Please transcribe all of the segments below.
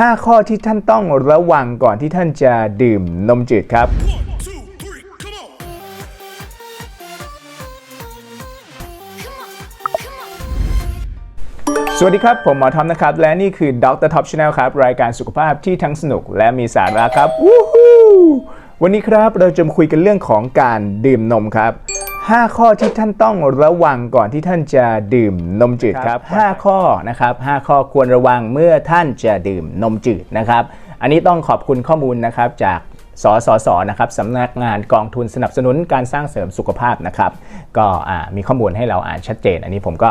5 ข้อที่ท่านต้องระวังก่อนที่ท่านจะดื่มนมจืดครับ สวัสดีครับ ผมหมอทอมนะครับ และนี่คือดรท็อปชาแนลครับ รายการสุขภาพที่ทั้งสนุกและมีสาระครับวู้ฮู้วันนี้ครับเราจะมาคุยกันเรื่องของการดื่มนมครับ 5 ข้อที่ท่านต้องระวังก่อนที่ท่านจะดื่มนมจืดครับ 5 ข้อนะครับ5ข้อควรระวังเมื่อท่านจะดื่มนมจืดนะครับ อันนี้ต้องขอบคุณข้อมูลนะครับจากสสสนะครับสำนักงานกองทุนสนับสนุนการสร้างเสริมสุขภาพนะครับ ก็อ่ามีข้อมูลให้เราอ่านชัดเจน อันนี้ผมก็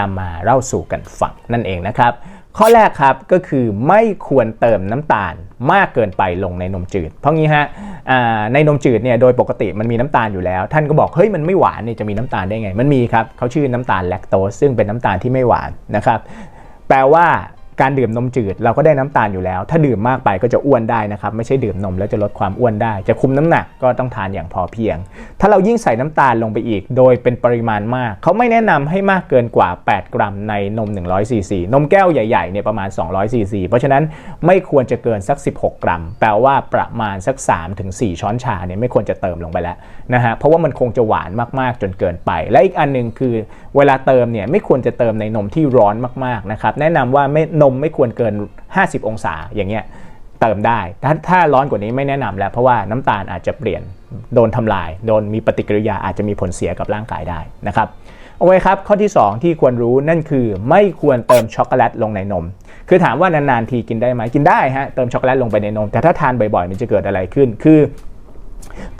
นำมาเล่าสู่กันฟังนั่นเองนะครับ ข้อแรกครับก็คือไม่ควรเติมน้ำตาลมากเกินไปลงในนมจืด เพราะงี้ฮะในนมจืดเนี่ยโดยปกติมันมีน้ำตาลอยู่แล้ว ท่านก็บอกเฮ้ยมันไม่หวานเนี่ยจะมีน้ำตาลได้ไง มันมีครับเขาชื่อน้ำตาลแลคโตสซึ่งเป็นน้ำตาลที่ไม่หวานนะครับแปลว่า การดื่มนมจืดเราก็ได้น้ำตาลอยู่แล้ว ถ้าดื่มมากไปก็จะอ้วนได้นะครับไม่ใช่ดื่มนมแล้วจะลดความอ้วนได้ จะคุมน้ำหนักก็ต้องทานอย่างพอเพียง ถ้าเรายิ่งใส่น้ำตาลลงไปอีก โดยเป็นปริมาณมาก เขาไม่แนะนำให้มากเกินกว่า 8 กรัมในนม 100ซีซีนมแก้วใหญ่ๆเนี่ยประมาณ200ซีซีเพราะฉะนั้นไม่ควรจะเกินสัก 16 กรัม แปลว่าประมาณสัก 3-4 ช้อนชาเนี่ยไม่ควรจะเติมลงไปแล้วนะฮะเพราะว่ามันคงจะหวานมากๆจนเกินไป และอีกอันหนึ่งคือ เวลาเติมเนี่ยไม่ควรจะเติมในนมที่ร้อนมากๆนะครับแนะนำว่าไม่นมไม่ควรเกิน 50 องศาอย่างเงี้ยเติมได้ ถ้าถ้าร้อนกว่านี้ไม่แนะนำแล้ว เพราะว่าน้ำตาลอาจจะเปลี่ยนโดนทำลาย โดนมีปฏิกิริยาอาจจะมีผลเสียกับร่างกายได้นะครับโอเคครับ ข้อที่ 2 ที่ควรรู้นั่นคือไม่ควรเติมช็อกโกแลตลงในนม คือถามว่านานๆทีกินได้ไหมกินได้ฮะเติมช็อกโกแลตลงไปในนม แต่ถ้าทานบ่อยๆ มันจะเกิดอะไรขึ้น คือ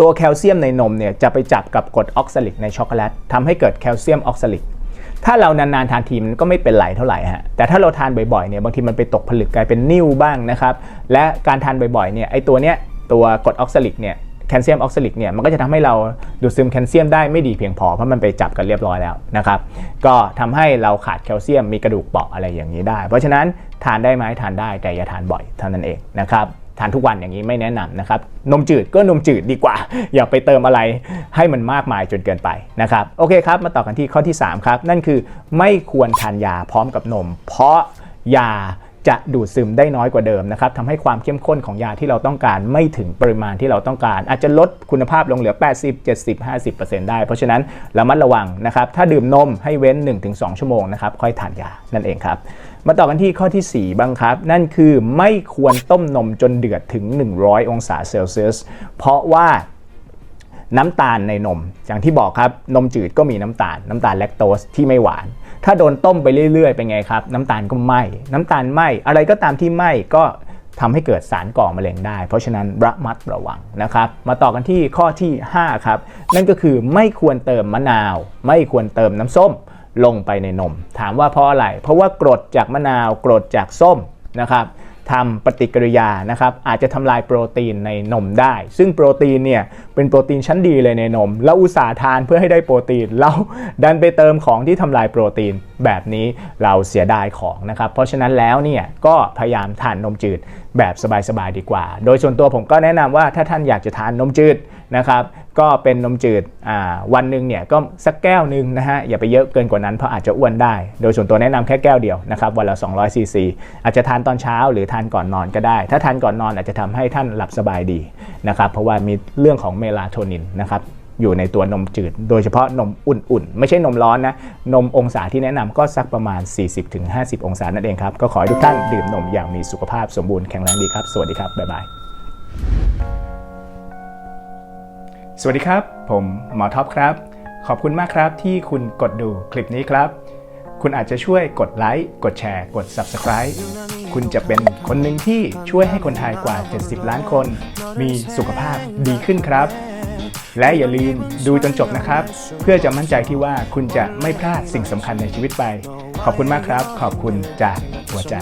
ตัวแคลเซียมในนมเนี่ยจะไปจับกับกรดออกซาลิกในช็อกโกแลตทำให้เกิดแคลเซียมออกซาลิกถ้าเรานานๆทานทีมันก็ไม่เป็นไรเท่าไหร่ฮะแต่ถ้าเราทานบ่อยๆเนี่ยบางทีมันไปตกผลึกกลายเป็นนิ่วบ้างนะครับและการทานบ่อยๆเนี่ยไอตัวเนี้ยตัวกรดออกซาลิกเนี่ยแคลเซียมออกซาลิกเนี่ยมันก็จะทำให้เราดูดซึมแคลเซียมได้ไม่ดีเพียงพอเพราะมันไปจับกันเรียบร้อยแล้วนะครับก็ทำให้เราขาดแคลเซียมมีกระดูกเปราะอะไรอย่างนี้ได้ เพราะฉะนั้นทานได้ไหมทานได้แต่อย่าทานบ่อยเท่านั้นเองนะครับ ทานทุกวันอย่างนี้ไม่แนะนำนะครับ นมจืดก็นมจืดดีกว่า อย่าไปเติมอะไรให้มันมากมายจนเกินไปนะครับโอเคครับ มาต่อกันที่ข้อที่ 3 ครับ นั่นคือไม่ควรทานยาพร้อมกับนม เพราะยา จะดูดซึมได้น้อยกว่าเดิมนะครับทำให้ความเข้มข้นของยาที่เราต้องการไม่ถึงปริมาณที่เราต้องการ อาจจะลดคุณภาพลงเหลือ 80 70 50ได้ เพราะฉะนั้นระมัดระวังนะครับ ถ้าดื่มนมให้เว้น 1-2 ชั่วโมงนะครับ ค่อยทานยานั่นเองครับ มาต่อกันที่ข้อทีสี่4 บ้างครับ นั่นคือไม่ควรต้มนมจนเดือดถึง 100 องศาเซลเซียส เพราะว่าน้ำตาลในนม อย่างที่บอกครับ นมจืดก็มีน้ำตาล น้ำตาลแลคโตสที่ไม่หวาน ถ้าโดนต้มไปเรื่อยๆเป็นไงครับ น้ำตาลก็ไหมน้ำตาลไหมอะไรก็ตามที่ไหมก็ทำให้เกิดสารก่อมะเร็งได้ เพราะฉะนั้นระมัดระวังนะครับ มาต่อกันที่ข้อที่ 5 ครับ นั่นก็คือไม่ควรเติมมะนาว ไม่ควรเติมน้ำส้มลงไปในนม ถามว่าเพราะอะไร เพราะว่ากรดจากมะนาวกรดจากส้มนะครับ ทำปฏิกิริยานะครับอาจจะทำลายโปรตีนในนมได้ ซึ่งโปรตีนเนี่ยเป็นโปรตีนชั้นดีเลยในนมเราอุตสาห์ทานเพื่อให้ได้โปรตีนเราดันไปเติมของที่ทำลายโปรตีน แบบนี้เราเสียดายของนะครับ เพราะฉะนั้นแล้วเนี่ยก็พยายามทานนมจืดแบบสบายๆดีกว่า โดยส่วนตัวผมก็แนะนำว่าถ้าท่านอยากจะทานนมจืดนะครับก็เป็นนมจืดวันหนึ่งเนี่ยก็สักแก้วหนึ่งนะฮะอย่าไปเยอะเกินกว่านั้นเพราะอาจจะอ้วนได้ โดยส่วนตัวแนะนำแค่แก้วเดียวนะครับวันละ200ซีซีอาจจะทานตอนเช้าหรือทานก่อนนอนก็ได้ ถ้าทานก่อนนอนอาจจะทำให้ท่านหลับสบายดีนะครับเพราะว่ามีเรื่องของเมลาโทนินนะครับ อยู่ในตัวนมจืด โดยเฉพาะนมอุ่นๆ ไม่ใช่นมร้อนนะ นมองศาที่แนะนำก็สักประมาณ 40-50 องศานั่นเองครับ ก็ขอให้ทุกท่านดื่มนมอย่างมีสุขภาพสมบูรณ์แข็งแรงดีครับ สวัสดีครับ บ๊ายบาย สวัสดีครับ ผมหมอท็อปครับ ขอบคุณมากครับที่คุณกดดูคลิปนี้ครับ คุณอาจจะช่วยกดไลค์ กดแชร์ กด Subscribe คุณจะเป็นคนหนึ่งที่ช่วยให้คนไทยกว่า 70 ล้านคน มีสุขภาพดีขึ้นครับ และอย่าลืมดูจนจบนะครับ เพื่อจะมั่นใจที่ว่าคุณจะไม่พลาดสิ่งสำคัญในชีวิตไป ขอบคุณมากครับ ขอบคุณจากหัวใจ